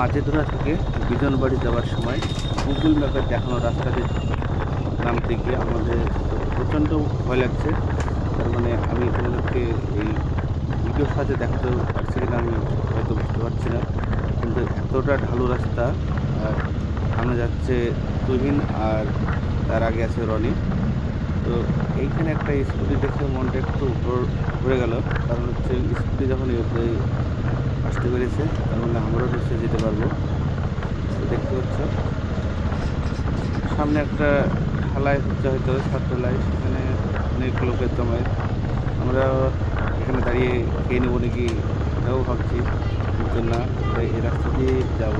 মাঝেধরা থেকে বিজনবাড়ি যাওয়ার সময় গুগল ম্যাপে দেখানো রাস্তাতে নামতে গিয়ে আমাদের প্রচণ্ড ভয় লাগছে। তার মানে আমি তোমাদেরকে এই ভিডিওর সাথে দেখাতে পারছি কিনা আমি হয়তো বুঝতে পারছি না। কিন্তু এতটা ঢালু রাস্তা, আর সামনে যাচ্ছে তুহিন আর তার আগে আছে রনি। তো এইখানে একটা স্কুটি দেখে মনটা একটু ভর- গেল। কারণ হচ্ছে স্কুটি যখন আসতে পেরেছে তার মানে আমরাও নিশ্চয়ই যেতে পারব। দেখতে পাচ্ছ। সামনে একটা খেলায় হচ্ছে হয়তো ছাত্রলাই সেখানে অনেক লোকের জমায়েত আমরা এখানে দাঁড়িয়ে খেয়ে নেব নাকি সেটাও ভাবছি, কিন্তু না তাই এই রাস্তা দিয়ে যাব।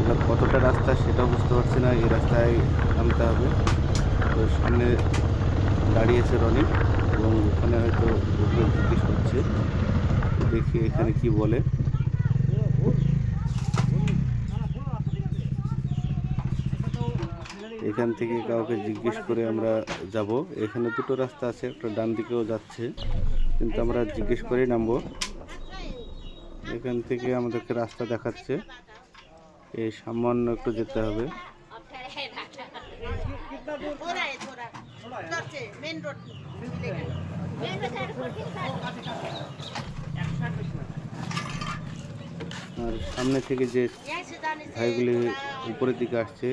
এবার কতটা রাস্তা সেটাও বুঝতে পারছি না, এই রাস্তায় নামতে হবে। তো সামনে দাঁড়িয়েছে রনি, এবং ওখানে হয়তো জিজ্ঞেস করছে। দেখি এখানে কি বলে। এখান থেকে কাউকে জিজ্ঞেস করে আমরা যাব। এখানে দুটো রাস্তা আছে, একটা ডান দিকেও যাচ্ছে, কিন্তু আমরা জিজ্ঞেস করেই নামব। এখান থেকে আমাদেরকে রাস্তা দেখাচ্ছে। এই সামান্য একটু যেতে হবে। মেন রোড সামনে থেকে যে ভাইগুলি উপরের দিকে আসছে,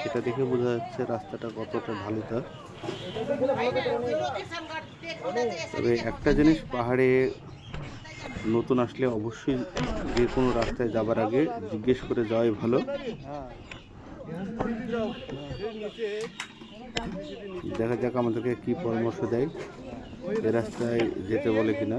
সেটা দেখে বোঝা যাচ্ছে রাস্তাটা কতটা ভালো তার তবে একটা জিনিস পাহাড়ে নতুন আসলে অবশ্যই যে কোনো রাস্তায় যাবার আগে জিজ্ঞেস করে যাওয়াই ভালো। দেখা যাক আমাদেরকে কি পরামর্শ দেয়, এ রাস্তায় যেতে বলে কিনা।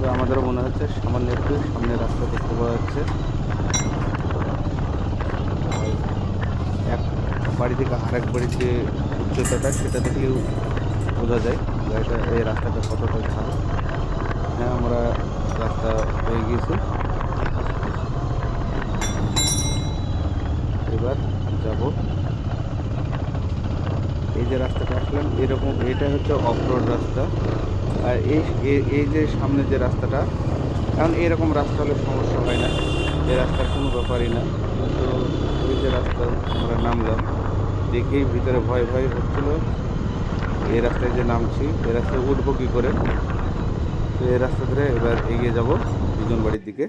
তবে আমাদেরও মনে হচ্ছে সামান্য একটু সামনে রাস্তা দেখতে পাওয়া যাচ্ছে। এক বাড়ি থেকে আরেক বাড়ির যে উচ্চতাটা, সেটা দেখলেও বোঝা যায় গাড়িটা এই রাস্তাটা কতটা ভালো। হ্যাঁ আমরা রাস্তা হয়ে গিয়েছে এবার যাব এই যে রাস্তাটা আসলাম, এরকম এটা হচ্ছে অফরোড রাস্তা। আর এই এই যে সামনে যে রাস্তাটা কারণ এরকম রাস্তা হলে সমস্যা হয় না। এই রাস্তার কোনো ব্যাপারই না। কিন্তু ওই যে রাস্তা আমরা নামলাম, দেখেই ভিতরে ভয় ভয় হচ্ছিল। এই রাস্তায় যে নামছি এই রাস্তায় উঠবো কী করে? তো এই রাস্তা ধরে এবার এগিয়ে যাব বাড়ির দিকে।